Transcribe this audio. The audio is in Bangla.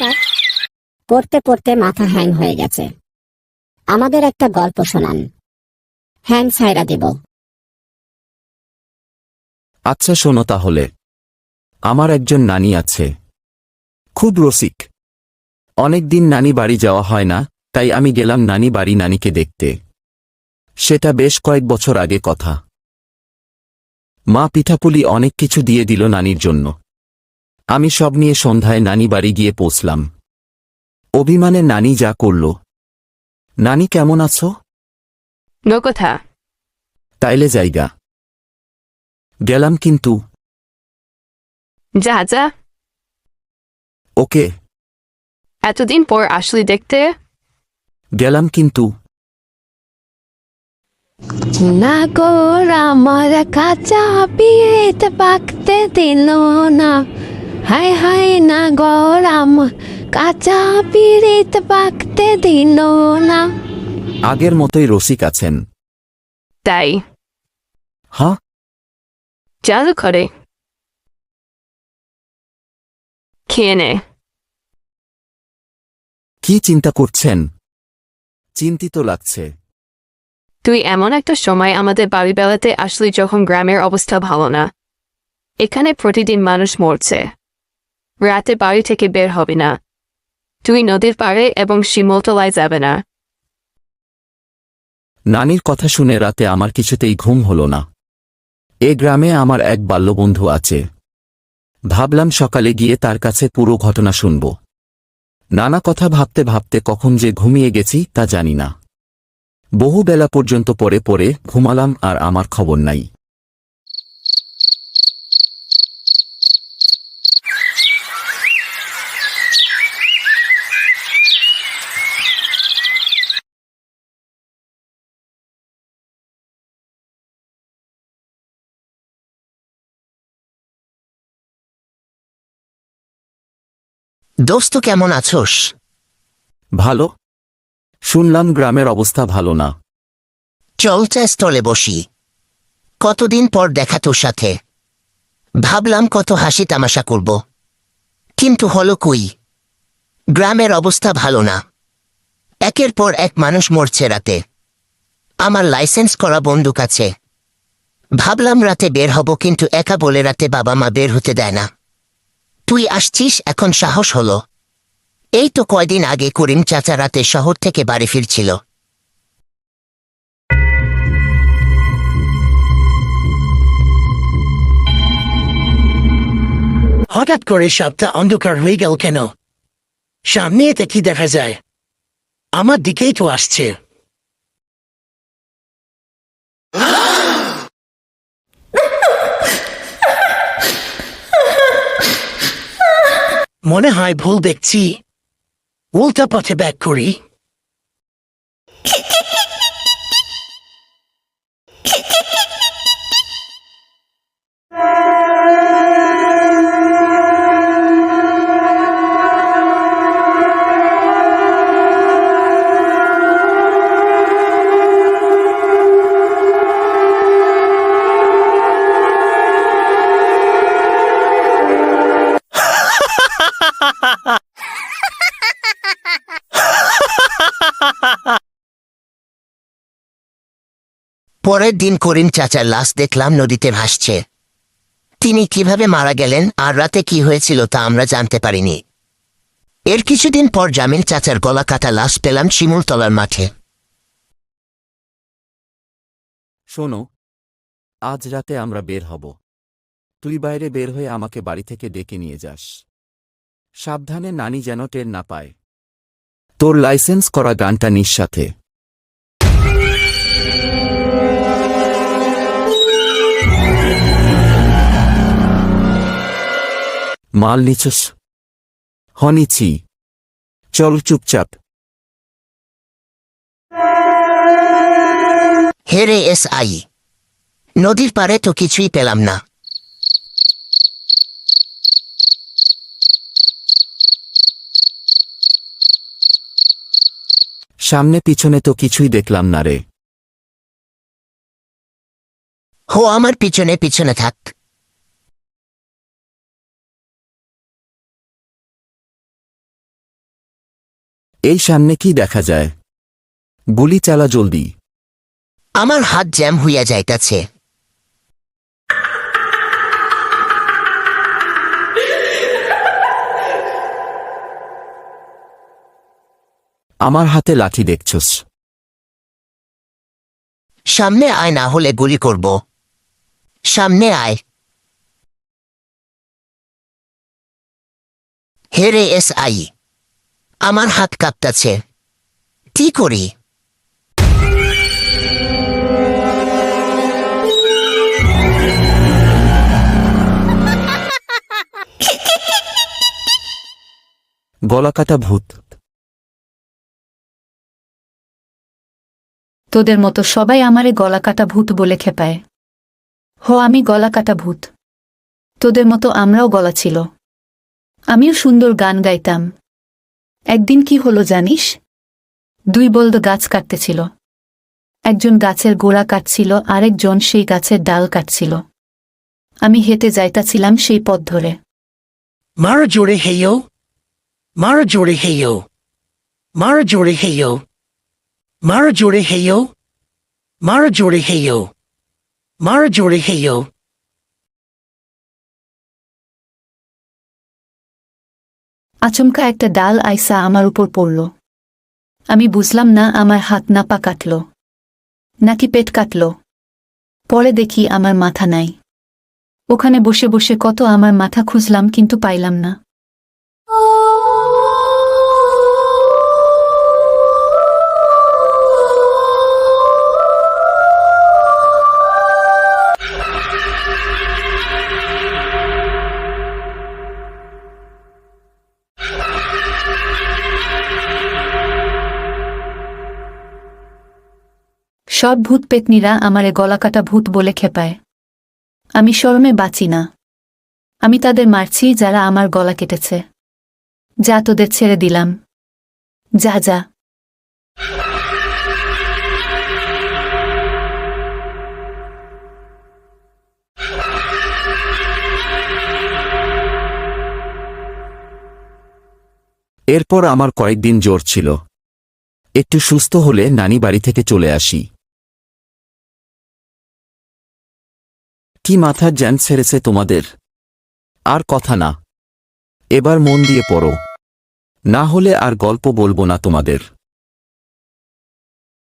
স্যার। পড়তে পড়তে মাথা হ্যাং হয়ে গেছে। আমাদের একটা গল্প শোনান। হ্যাং সাইরা দেব। আচ্ছা শোনো তাহলে। আমার একজন নানি আছে। খুব রসিক। অনেকদিন নানি বাড়ি যাওয়া হয় না, তাই আমি গেলাম নানি বাড়ি নানিকে দেখতে। সেটা বেশ কয়েক বছর আগে কথা। মা পিঠাপুলি অনেক কিছু দিয়ে দিল নানির জন্য। আমি সব নিয়ে সন্ধ্যায় নানি বাড়ি গিয়ে পৌঁছলাম। অভিমানে নানি যা করল। নানি কেমন আছো? নো কথা। তাইলে জায়গা গেলাম কিন্তু। যা যা। ওকে। এতদিন পর আসলি দেখতে। গেলাম কিন্তু। নাগর আমার কাঁচা পিয়েতে পাকতে দিল না। হাই হাই নাগর আমার কাঁচা পিড়িতে পাকতে দিল না। আগের মতোই রসিক আছেন। তাই? হ্যাঁ। চালু করে খেয়ে নে। কি চিন্তা করছেন? চিন্তিত লাগছে। তুই এমন একটা সময় আমাদের বাড়ি বেলাতে আসলি যখন গ্রামের অবস্থা ভালো না। এখানে প্রতিদিন মানুষ মরছে। রাতে বাড়ি থেকে বের হবে না। তুই নদীর পাড়ে এবং শিমলতলায় যাবে না। নানির কথা শুনে রাতে আমার কিছুতেই ঘুম হল না। এ গ্রামে আমার এক বাল্যবন্ধু আছে। ভাবলাম সকালে গিয়ে তার কাছে পুরো ঘটনা শুনব। নানা কথা ভাবতে ভাবতে কখন যে ঘুমিয়ে গেছি তা জানি না। বহু বেলা পর্যন্ত পরে পরে ঘুমালাম আর আমার খবর নাই। দোস্ত কেমন আছোস? ভালো। শুনলাম গ্রামের অবস্থা ভালো না। চল স্থলে বসি। কতদিন পর দেখা তোর সাথে। ভাবলাম কত হাসি তামাশা করব। কিন্তু হলো কই? গ্রামের অবস্থা ভালো না। একের পর এক মানুষ মরছে রাতে। আমার লাইসেন্স করা বন্দুক আছে। ভাবলাম রাতে বের হব কিন্তু একা বলে রাতে বাবা মা বের হতে দেয় না। তুই আসছিস? এখন সাহস হলো। এই তো কয়দিন আগে করিম চাচা রাতে শহর থেকে বাড়ি ফিরছিল। হঠাৎ করে সবটা অন্ধকার হয়ে গেল কেন? সামনে এতে কি দেখা যায়? আমার দিকেই তো আসছে। মনে হয় ভুল দেখছি। উল্টা পথে ব্যাক করি। পরের দিন করিম চাচার লাশ দেখলাম নদীতে ভাসছে। তিনি কীভাবে মারা গেলেন আর রাতে কি হয়েছিল তা আমরা জানতে পারিনি। এর কিছুদিন পর জামিল চাচার গলা কাটা লাশ পেলাম শিমুলতলার মাঠে। শোনো, আজ রাতে আমরা বের হব। তুই বাইরে বের হয়ে আমাকে বাড়ি থেকে ডেকে নিয়ে যাস। সাবধানে নানি যেন টের না পায়। তোর লাইসেন্স করা গানটা নিঃসাথে। মাল নিচস হনিছি চল চুপচাপ। হেরে এস আই। নদীর পারে তো কিছুই পেলাম না। সামনে পিছনে তো কিছুই দেখলাম না রে। হো আমার পিছনে পিছনে থাক। এই সামনে কি দেখা যায়? গুলি চালা জলদি। আমার হাত জ্যাম হইয়া যাইতাছে। আমার হাতে লাঠি দেখছস। সামনে আয় না হলে গুলি করব। সামনে আয়। হেরে এস আই। আমার হাত কাঁপতাছে। কি করি? গলাকাটা ভূত। তোদের মতো সবাই আমারে গলা কাটা ভূত বলে খেপায়। হো আমি গলা কাটা ভূত। তোদের মতো আমরাও গলা ছিল। আমিও সুন্দর গান গাইতাম। একদিন কি হলো জানিস? দুই বলদ গাছ কাটতেছিল। একজন গাছের গোড়া কাটছিল, আরেকজন সেই গাছের ডাল কাটছিল। আমি হেঁটে যাইতাছিলাম সেই পথ ধরে। মারা জোরে হেয়ো, মারা জোরে হেয়ো, মারা জোরে হেয়ো, মারা জোরে হেয়ো, মারা জোরে হেয়ো, মারা জোরে হেয়ো। আচমকা একটা ডাল আইসা আমার উপর পড়ল। আমি বুঝলাম না আমার হাত না পা কাটল। নাকি পেট কাটল। পরে দেখি আমার মাথা নাই। ওখানে বসে বসে কত আমার মাথা খুঁজলাম কিন্তু পাইলাম না। সব ভূত পেতনিরা আমারে গলাকাটা ভূত বলে খেপায়। আমি শরমে বাঁচি না। আমি তাদের মারছি যারা আমার গলা কেটেছে। যা তোদের ছেড়ে দিলাম। যা যা। এরপর আমার কয়েকদিন জ্বর ছিল। একটু সুস্থ হলে নানি বাড়ি থেকে চলে আসি। কি মাথার জ্যান ছেড়েছে তোমাদের? আর কথা না। এবার মন দিয়ে পড়ো। না হলে আর গল্প বলব না তোমাদের।